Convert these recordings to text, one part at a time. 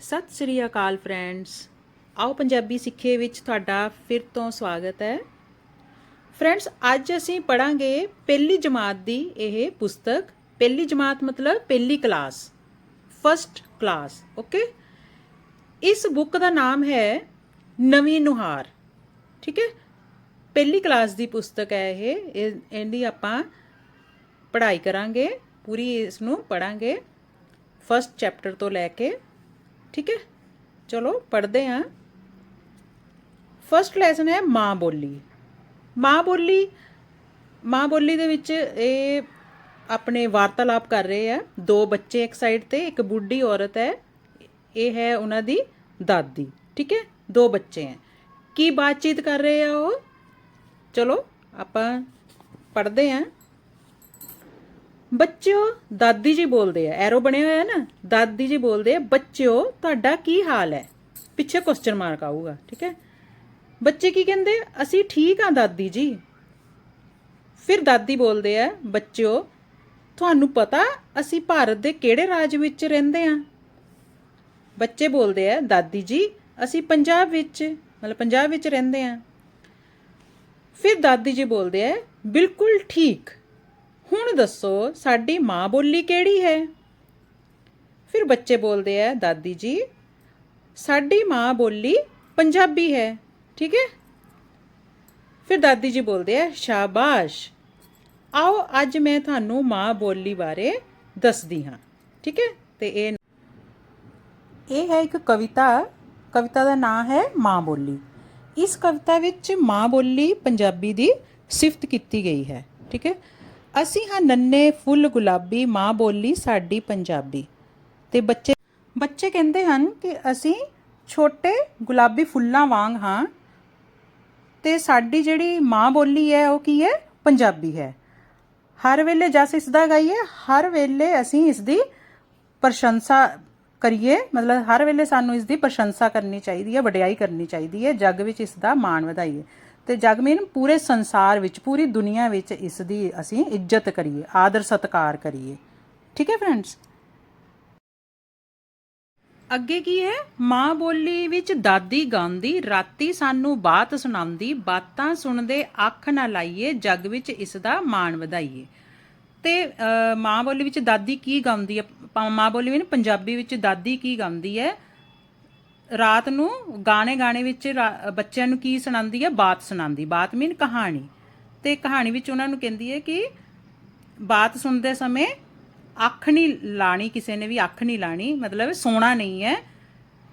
ਸਤਿ ਸ੍ਰੀ ਅਕਾਲ friends. ਆਓ ਪੰਜਾਬੀ ਸਿੱਖੇ ਵਿੱਚ ਤੁਹਾਡਾ ਫਿਰ ਤੋਂ ਸਵਾਗਤ ਹੈ। ਫਰੈਂਡਸ, ਅੱਜ ਅਸੀਂ ਪੜਾਂਗੇ ਪਹਿਲੀ ਜਮਾਤ ਦੀ ਇਹ ਪੁਸਤਕ। ਪਹਿਲੀ ਜਮਾਤ ਮਤਲਬ ਪਹਿਲੀ ਕਲਾਸ ਫਸਟ ਕਲਾਸ ਓਕੇ ਇਸ ਬੁੱਕ ਦਾ ਨਾਮ ਹੈ ਨਵੀਂ ਨੁਹਾਰ, ਠੀਕ ਹੈ? ਪਹਿਲੀ ਕਲਾਸ ਦੀ ਪੁਸਤਕ ਹੈ ਇਹ ਇਹਦੀ ਆਪਾਂ ਪੜ੍ਹਾਈ ਕਰਾਂਗੇ, ਪੂਰੀ ਇਸ ਨੂੰ ਪੜਾਂਗੇ ਫਸਟ ਚੈਪਟਰ ਤੋਂ ਲੈ ਕੇ। ਠੀਕ ਹੈ? ਚਲੋ, ਪੜ੍ਹਦੇ ਹਾਂ। ਫਸਟ ਲੈਸਨ ਹੈ ਮਾਂ ਬੋਲੀ। ਮਾਂ ਬੋਲੀ ਮਾਂ ਬੋਲੀ ਦੇ ਵਿੱਚ ਇਹ ਆਪਣੇ ਵਾਰਤਾਲਾਪ ਕਰ ਰਹੇ ਆ ਦੋ ਬੱਚੇ ਇੱਕ ਸਾਈਡ ਤੇ, ਇੱਕ ਬੁੱਢੀ ਔਰਤ ਹੈ। ਇਹ ਹੈ ਉਹਨਾਂ ਦੀ ਦਾਦੀ, ਠੀਕ ਹੈ? ਦੋ ਬੱਚੇ ਹੈ। ਕੀ ਬਾਤਚੀਤ ਕਰ ਰਹੇ ਆ ਉਹ? ਚਲੋ, ਆਪਾਂ ਪੜ੍ਹਦੇ ਹਾਂ। ਬੱਚਿਓ, ਦਾਦੀ ਜੀ ਬੋਲਦੇ ਆ। ਐਰੋ ਬਣਿਆ ਹੋਇਆ ਹੈ ਨਾ। ਦਾਦੀ ਜੀ ਬੋਲਦੇ ਆ, ਬੱਚਿਓ, ਤੁਹਾਡਾ ਕੀ ਹਾਲ ਹੈ? ਪਿੱਛੇ ਕੁਐਸਚਨ ਮਾਰਕ ਆਊਗਾ, ਠੀਕ ਹੈ? ਬੱਚੇ ਕੀ ਕਹਿੰਦੇ? ਅਸੀਂ ਠੀਕ ਆ ਦਾਦੀ ਜੀ। ਫਿਰ ਦਾਦੀ ਬੋਲਦੇ ਆ, ਬੱਚਿਓ, ਤੁਹਾਨੂੰ ਪਤਾ ਅਸੀਂ ਭਾਰਤ ਦੇ ਕਿਹੜੇ ਰਾਜ ਵਿੱਚ ਰਹਿੰਦੇ ਆ ਬੱਚੇ ਬੋਲਦੇ ਆ, ਦਾਦੀ ਜੀ, ਅਸੀਂ ਪੰਜਾਬ ਵਿੱਚ, ਮਤਲਬ ਪੰਜਾਬ ਵਿੱਚ ਰਹਿੰਦੇ ਆ ਫਿਰ ਦਾਦੀ ਜੀ ਬੋਲਦੇ ਆ, ਬਿਲਕੁਲ ਠੀਕ। ਹੁਣ ਦੱਸੋ, ਸਾਡੀ ਮਾਂ ਬੋਲੀ ਕਿਹੜੀ ਹੈ? ਫਿਰ ਬੱਚੇ ਬੋਲਦੇ ਆ, ਦਾਦੀ ਜੀ, ਸਾਡੀ ਮਾਂ ਬੋਲੀ ਪੰਜਾਬੀ ਹੈ, ਠੀਕ ਹੈ? ਫਿਰ ਦਾਦੀ ਜੀ ਬੋਲਦੇ ਆ, ਸ਼ਾਬਾਸ਼। ਆਓ, ਅੱਜ ਮੈਂ ਤੁਹਾਨੂੰ ਮਾਂ ਬੋਲੀ ਬਾਰੇ ਦੱਸਦੀ ਹਾਂ, ਠੀਕ ਹੈ? ਤੇ ਇਹ ਇਹ ਹੈ ਇੱਕ ਕਵਿਤਾ ਕਵਿਤਾ ਦਾ ਨਾਮ ਹੈ ਮਾਂ ਬੋਲੀ। ਇਸ ਕਵਿਤਾ ਵਿੱਚ ਮਾਂ ਬੋਲੀ ਪੰਜਾਬੀ ਦੀ ਸਿਫਤ ਕੀਤੀ ਗਈ ਹੈ, ਠੀਕ ਹੈ? ਅਸੀਂ ਹਾਂ ਨੰਨੇ, ਫੁੱਲ ਗੁਲਾਬੀ, ਮਾਂ ਬੋਲੀ, ਸਾਡੀ ਪੰਜਾਬੀ। ਤੇ ਬੱਚੇ ਬੱਚੇ ਕਹਿੰਦੇ ਹਨ ਕਿ ਅਸੀਂ ਛੋਟੇ ਗੁਲਾਬੀ ਫੁੱਲਾਂ ਵਾਂਗ ਹਾਂ। ਤੇ ਸਾਡੀ ਜਿਹੜੀ ਮਾਂ ਬੋਲੀ ਹੈ, ਉਹ ਕੀ ਹੈ? ਪੰਜਾਬੀ ਹੈ। ਹਰ ਵੇਲੇ ਜਸ ਇਸ ਦਾ ਗਾਈਏ, ਹਰ ਵੇਲੇ ਅਸੀਂ ਇਸ ਦੀ ਪ੍ਰਸ਼ੰਸਾ ਕਰੀਏ। ਮਤਲਬ ਹਰ ਵੇਲੇ ਸਾਨੂੰ ਇਸ ਦੀ ਪ੍ਰਸ਼ੰਸਾ ਕਰਨੀ ਚਾਹੀਦੀ ਹੈ, ਵਡਿਆਈ ਕਰਨੀ ਚਾਹੀਦੀ ਹੈ, ਜੱਗ ਵਿੱਚ ਇਸ ਦਾ ਮਾਣ ਵਧਾਈਏ। ਤੇ ਜਗ ਮੀਨ ਪੂਰੇ ਸੰਸਾਰ ਵਿੱਚ, ਪੂਰੀ ਦੁਨੀਆ ਵਿੱਚ ਇਸ ਦੀ ਅਸੀਂ ਇੱਜ਼ਤ ਕਰੀਏ, ਆਦਰ ਸਤਕਾਰ ਕਰੀਏ। ਠੀਕ ਹੈ ਫਰੈਂਡਸ? ਅੱਗੇ ਕੀ ਹੈ? ਮਾਂ ਬੋਲੀ ਵਿੱਚ ਦਾਦੀ ਗਾਉਂਦੀ, ਰਾਤੀ ਸਾਨੂੰ ਬਾਤ ਸੁਣਾਉਂਦੀ, ਬਾਤਾਂ ਸੁਣਦੇ ਅੱਖ ਨਾ ਲਾਈਏ, ਜੱਗ ਵਿੱਚ ਇਸ ਦਾ ਮਾਣ ਵਧਾਈਏ। ਤੇ ਮਾਂ ਬੋਲੀ ਵਿੱਚ ਦਾਦੀ ਕੀ ਗਾਉਂਦੀ ਹੈ? ਪ- ਮਾਂ ਬੋਲੀ ਵਿੱਚ ਪੰਜਾਬੀ ਵਿੱਚ ਦਾਦੀ ਕੀ ਗਾਉਂਦੀ ਹੈ? ਰਾਤ ਨੂੰ ਗਾਣੇ ਗਾਣੇ ਵਿੱਚ ਰਾ- ਬੱਚਿਆਂ ਨੂੰ ਕੀ ਸੁਣਾਉਂਦੀ ਹੈ ਬਾਤ ਸੁਣਾਉਂਦੀ। ਬਾਤ ਮੀਨ ਕਹਾਣੀ। ਤੇ ਕਹਾਣੀ ਵਿੱਚ ਉਹਨਾਂ ਨੂੰ ਕਹਿੰਦੀ ਹੈ ਕਿ ਬਾਤ ਸੁਣਦੇ ਸਮੇਂ ਅੱਖ ਨਹੀਂ ਲਾਣੀ ਕਿਸੇ ਨੇ ਵੀ, ਅੱਖ ਨਹੀਂ ਲਾਣੀ, ਮਤਲਬ ਸੋਣਾ ਨਹੀਂ ਹੈ।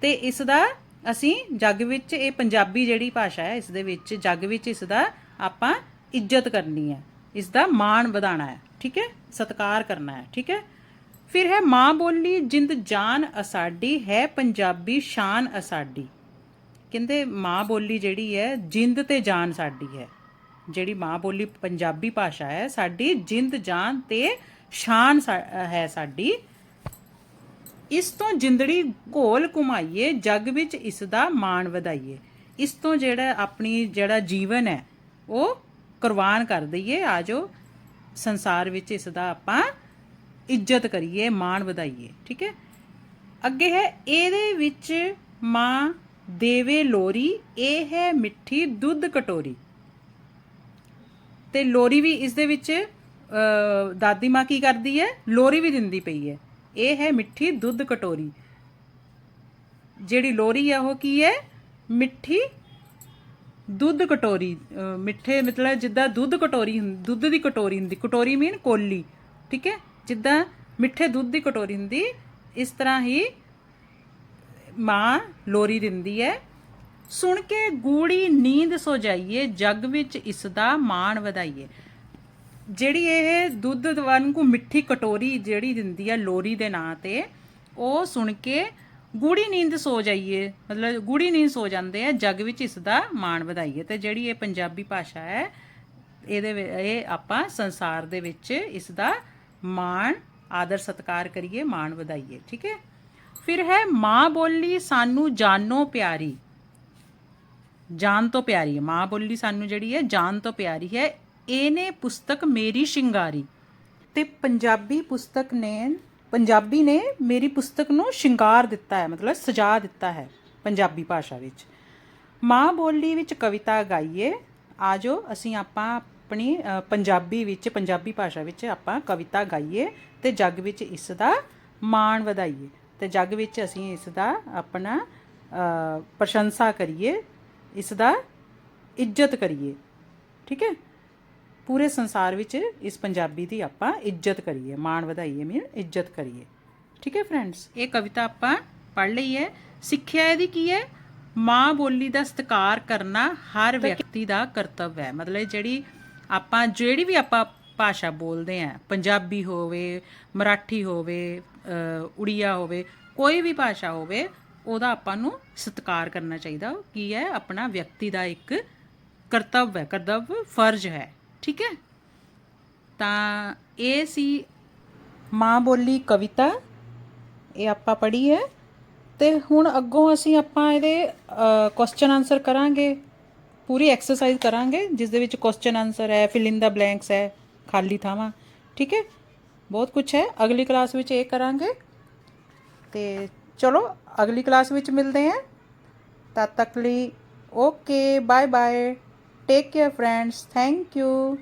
ਤੇ ਇਸ ਦਾ ਅਸੀਂ ਜੱਗ ਵਿੱਚ ਇਹ ਪੰਜਾਬੀ ਜਿਹੜੀ ਭਾਸ਼ਾ ਹੈ, ਇਸ ਦੇ ਵਿੱਚ ਜੱਗ ਵਿੱਚ ਇਸ ਦਾ ਆਪਾਂ ਇੱਜ਼ਤ ਕਰਨੀ ਹੈ। ਇਸ ਦਾ ਮਾਣ ਵਧਾਣਾ ਹੈ। ਠੀਕ ਹੈ? ਸਤਿਕਾਰ ਕਰਨਾ ਹੈ। ਠੀਕ ਹੈ? ਫਿਰ ਹੈ ਮਾਂ ਬੋਲੀ, ਜਿੰਦ ਜਾਨ ਅਸਾਡੀ, ਹੈ ਪੰਜਾਬੀ ਸ਼ਾਨ ਅਸਾਡੀ। ਕਹਿੰਦੇ ਮਾਂ ਬੋਲੀ ਜਿਹੜੀ ਹੈ, ਜਿੰਦ ਤੇ ਜਾਨ ਸਾਡੀ ਹੈ। ਜਿਹੜੀ ਮਾਂ ਬੋਲੀ ਪੰਜਾਬੀ ਭਾਸ਼ਾ ਹੈ, ਸਾਡੀ ਜਿੰਦ ਜਾਨ ਤੇ ਸ਼ਾਨ ਸਾ- ਹੈ ਸਾਡੀ। ਇਸ ਤੋਂ ਜਿੰਦੜੀ ਘੋਲ ਘੁਮਾਈਏ, ਜੱਗ ਵਿੱਚ ਇਸ ਦਾ ਮਾਣ ਵਧਾਈਏ। ਇਸ ਤੋਂ ਜਿਹੜਾ ਆਪਣੀ ਜਿਹੜਾ ਜੀਵਨ ਹੈ, ਉਹ ਕੁਰਬਾਨ ਕਰ ਦਈਏ। ਆਜੋ ਸੰਸਾਰ ਵਿੱਚ ਇਸ ਦਾ ਆਪਾਂ ਇੱਜ਼ਤ ਕਰੀਏ, ਮਾਣ ਵਧਾਈਏ, ਠੀਕ ਹੈ? ਅੱਗੇ ਹੈ, ਇਹਦੇ ਵਿੱਚ ਮਾਂ ਦੇਵੇ ਲੋਰੀ, ਇਹ ਹੈ ਮਿੱਠੀ ਦੁੱਧ ਕਟੋਰੀ। ਤੇ ਲੋਰੀ ਵੀ ਇਸ ਦੇ ਵਿੱਚ ਦਾਦੀ ਮਾਂ ਕੀ ਕਰਦੀ ਹੈ? ਲੋਰੀ ਵੀ ਦਿੰਦੀ ਪਈ ਹੈ। ਇਹ ਹੈ ਮਿੱਠੀ ਦੁੱਧ ਕਟੋਰੀ। ਜਿਹੜੀ ਲੋਰੀ ਹੈ ਉਹ ਕੀ ਹੈ? ਮਿੱਠੀ ਦੁੱਧ ਕਟੋਰੀ ਮਿੱਠੇ ਮਤਲਬ ਜਿੱਦਾਂ ਦੁੱਧ ਕਟੋਰੀ ਦੁੱਧ ਦੀ ਕਟੋਰੀ ਹੁੰਦੀ, ਕਟੋਰੀ ਮੀਨ ਕੋਲੀ, ਠੀਕ ਹੈ? ਜਿੱਦਾਂ ਮਿੱਠੇ ਦੁੱਧ ਦੀ ਕਟੋਰੀ ਹੁੰਦੀ, ਇਸ ਤਰ੍ਹਾਂ ਹੀ ਮਾਂ ਲੋਰੀ ਦਿੰਦੀ ਹੈ। ਸੁਣ ਕੇ ਗੂੜੀ ਨੀਂਦ ਸੋ ਜਾਈਏ, ਜੱਗ ਵਿੱਚ ਇਸ ਦਾ ਮਾਣ ਵਧਾਈਏ। ਜਿਹੜੀ ਇਹ ਦੁੱਧ ਵਾਂਗੂ ਮਿੱਠੀ ਕਟੋਰੀ ਜਿਹੜੀ ਦਿੰਦੀ ਹੈ ਲੋਰੀ ਦੇ ਨਾਂ ਤੇ, ਉਹ ਸੁਣ ਕੇ ਗੂੜੀ ਨੀਂਦ ਸੋ ਜਾਈਏ, ਮਤਲਬ ਗੂੜੀ ਨੀਂਦ ਸੋ ਜਾਂਦੇ ਆ, ਜੱਗ ਵਿੱਚ ਇਸ ਦਾ ਮਾਣ ਵਧਾਈਏ। ਤੇ ਜਿਹੜੀ ਇਹ ਪੰਜਾਬੀ ਭਾਸ਼ਾ ਹੈ, ਇਹਦੇ ਇਹ ਆਪਾਂ ਸੰਸਾਰ ਦੇ ਵਿੱਚ ਇਸ ਦਾ ਮਾਣ, ਆਦਰ, ਸਤਕਾਰ ਕਰੀਏ, ਮਾਣ ਵਧਾਈਏ, ਠੀਕ ਹੈ? ਫਿਰ ਹੈ ਮਾਂ ਬੋਲੀ ਸਾਨੂੰ ਜਾਨੋ ਪਿਆਰੀ। ਜਾਨ ਤੋਂ ਪਿਆਰੀ ਹੈ। ਮਾਂ ਬੋਲੀ ਸਾਨੂੰ ਜਿਹੜੀ ਹੈ ਜਾਨ ਤੋਂ ਪਿਆਰੀ ਹੈ। ਇਹਨੇ ਪੁਸਤਕ ਮੇਰੀ ਸ਼ਿੰਗਾਰੀ। ਤੇ ਪੰਜਾਬੀ ਪੁਸਤਕ ਨੇ, ਪੰਜਾਬੀ ਨੇ ਮੇਰੀ ਪੁਸਤਕ ਨੂੰ ਸ਼ਿੰਗਾਰ ਦਿੱਤਾ ਹੈ, ਮਤਲਬ ਸਜਾ ਦਿੱਤਾ ਹੈ ਪੰਜਾਬੀ ਭਾਸ਼ਾ ਵਿੱਚ। ਮਾਂ ਬੋਲੀ ਵਿੱਚ ਕਵਿਤਾ ਗਾਈਏ। ਆਜੋ ਅਸੀਂ ਆਪਾਂ ਆਪਣੀ ਪੰਜਾਬੀ ਵਿੱਚ ਪੰਜਾਬੀ ਭਾਸ਼ਾ ਵਿੱਚ ਆਪਾਂ ਕਵਿਤਾ ਗਾਈਏ ਤੇ ਜੱਗ ਵਿੱਚ ਇਸ ਦਾ ਮਾਣ ਵਧਾਈਏ ਤੇ ਜੱਗ ਵਿੱਚ ਅਸੀਂ ਇਸ ਦਾ ਆਪਣਾ ਪ੍ਰਸ਼ੰਸਾ ਕਰੀਏ ਇਸ ਦਾ ਇੱਜ਼ਤ ਕਰੀਏ ਠੀਕ ਹੈ? ਪੂਰੇ ਸੰਸਾਰ ਵਿੱਚ ਇਸ ਪੰਜਾਬੀ ਦੀ ਆਪਾਂ ਇੱਜ਼ਤ ਕਰੀਏ ਮਾਣ ਵਧਾਈਏ ਮੀਨ ਇੱਜ਼ਤ ਕਰੀਏ ਠੀਕ ਹੈ ਫਰੈਂਡਸ ਇਹ ਕਵਿਤਾ ਆਪਾਂ ਪੜ੍ਹ ਲਈ ਹੈ। ਸਿੱਖਿਆ ਇਹਦੀ ਕੀ ਹੈ? ਮਾਂ ਬੋਲੀ ਦਾ ਸਤਿਕਾਰ ਕਰਨਾ ਹਰ ਵਿਅਕਤੀ ਦਾ ਕਰਤੱਵ ਹੈ। ਮਤਲਬ ਜਿਹੜੀ ਆਪਾਂ ਜਿਹੜੀ ਵੀ ਆਪਾਂ ਭਾਸ਼ਾ ਬੋਲਦੇ ਆ, ਪੰਜਾਬੀ ਹੋਵੇ, ਮਰਾਠੀ ਹੋਵੇ ਉੜੀਆ ਹੋਵੇ, ਕੋਈ ਵੀ ਭਾਸ਼ਾ ਹੋਵੇ, ਉਹਦਾ ਆਪਾਂ ਨੂੰ ਸਤਿਕਾਰ ਕਰਨਾ ਚਾਹੀਦਾ ਕੀ ਹੈ, ਆਪਣਾ ਵਿਅਕਤੀ ਦਾ ਇੱਕ ਕਰਤੱਵ ਹੈ, ਕਰਤੱਵ ਫਰਜ਼ ਹੈ, ਠੀਕ ਹੈ? ਤਾਂ ਇਹ ਸੀ ਮਾਂ ਬੋਲੀ ਕਵਿਤਾ, ਇਹ ਆਪਾਂ ਪੜ੍ਹੀ ਹੈ ਤੇ ਹੁਣ ਅੱਗੋਂ ਅਸੀਂ ਆਪਾਂ ਇਹਦੇ ਕੁਐਸਚਨ ਆਨਸਰ ਕਰਾਂਗੇ। ਪੂਰੀ ਐਕਸਰਸਾਈਜ਼ ਕਰਾਂਗੇ, ਜਿਸ ਦੇ ਵਿੱਚ ਕੁਐਸਚਨ ਆਨਸਰ ਹੈ ਫਿਲ ਇਨ ਦਾ ਬਲੈਂਕਸ ਹੈ, ਖਾਲੀ ਥਾਵਾਂ, ਠੀਕ ਹੈ? ਬਹੁਤ ਕੁਝ ਹੈ। ਅਗਲੀ ਕਲਾਸ ਵਿੱਚ ਇਹ ਕਰਾਂਗੇ। ਤੇ ਚਲੋ, ਅਗਲੀ ਕਲਾਸ ਵਿੱਚ ਮਿਲਦੇ ਹਾਂ। ਤਦ ਤੱਕ ਲਈ okay bye bye take care friends thank you